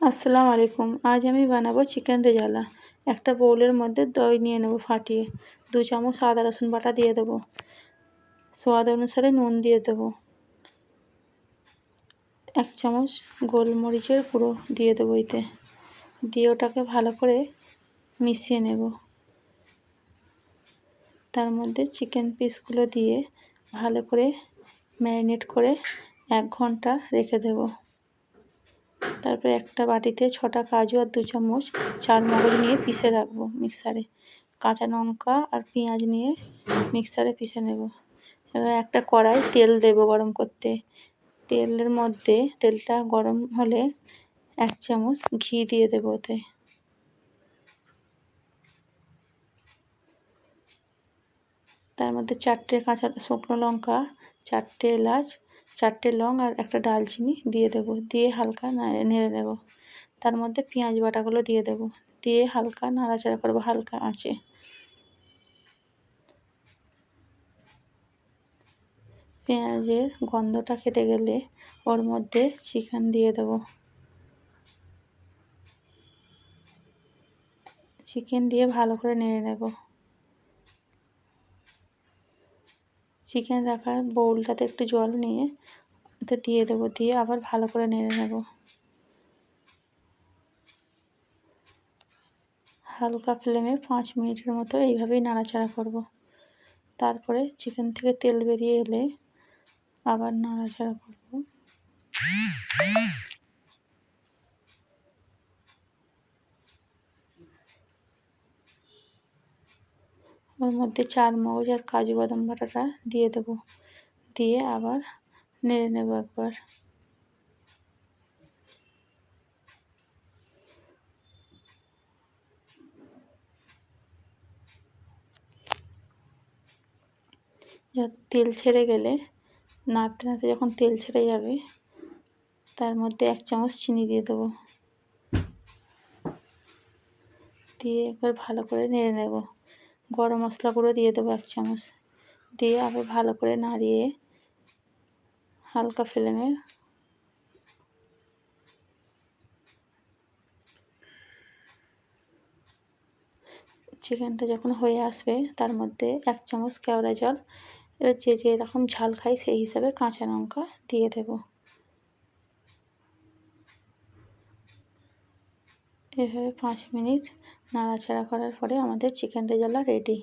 আসসালামু আলাইকুম। আজ আমি বানাবো চিকেন রেজালা। একটা বোলের মধ্যে দই নিয়ে নেব ফাটিয়ে। দু চামচ আদা, রসুন বাটা দিয়ে দেবো। স্বাদ অনুসারে নুন দিয়ে দেবো। এক চামচ গোলমরিচের গুঁড়ো দিয়ে দেবো এতে। দিয়ে ওটাকে ভালো করে মিশিয়ে নেব। তার মধ্যে চিকেন পিসগুলো দিয়ে ভালো করে ম্যারিনেট করে এক ঘণ্টা রেখে দেবো। তারপরে একটা বাটিতে ছটা কাজু আর দু চামচ চাল মগজ নিয়ে পিষে রাখব মিক্সারে। কাঁচা লঙ্কা আর পেঁয়াজ নিয়ে মিক্সারে পিষে নেব। এবার একটা কড়াই তেল দেবো গরম করতে। তেলের মধ্যে তেলটা গরম হলে এক চামচ ঘি দিয়ে দেবো ওতে। তার মধ্যে চারটে কাঁচা শুকনো লঙ্কা, চারটে এলাচ চারটে লং আর একটা ডালচিনি দিয়ে দেবো। দিয়ে হালকা নেড়ে নেব। তার মধ্যে পেঁয়াজ বাটাগুলো দিয়ে দেবো। দিয়ে হালকা নাড়াচাড়া করব, হালকা আঁচে। পেঁয়াজের গন্ধটা কেটে গেলে ওর মধ্যে চিকেন দিয়ে দেবো। চিকেন দিয়ে ভালো করে নেড়ে নেব। চিকেন রাখার বোলটাতে একটু জল নিয়ে ওতে দিয়ে দেবো, দিয়ে আবার ভালো করে নেড়ে নেব। হালকা ফ্লেমে পাঁচ মিনিটের মতো এইভাবেই নাড়াচাড়া করব। তারপরে চিকেন থেকে তেল বেরিয়ে এলে আবার নাড়াচাড়া করব। ওর মধ্যে চার মগজ আর কাজু বাদাম বাটাটা দিয়ে দেবো। দিয়ে আবার নেড়ে নেব একবার। তেল ছেড়ে গেলে নাড়তে নাড়তে যখন তেল ছেড়ে যাবে, তার মধ্যে এক চামচ চিনি দিয়ে দেবো। দিয়ে একবার ভালো করে নেড়ে নেব। গরম মশলা গুঁড়ো দিয়ে দেবো এক চামচ। দিয়ে আবার ভালো করে নাড়িয়ে হালকা ফ্লেমে চিকেনটা যখন হয়ে আসবে, তার মধ্যে এক চামচ কেওড়া জল, এবার যে যে এরকম ঝাল খাই সেই হিসাবে কাঁচা লঙ্কা দিয়ে দেব। এভাবে পাঁচ মিনিট নাড়াচাড়া করার পরে আমাদের চিকেন রেজালা রেডি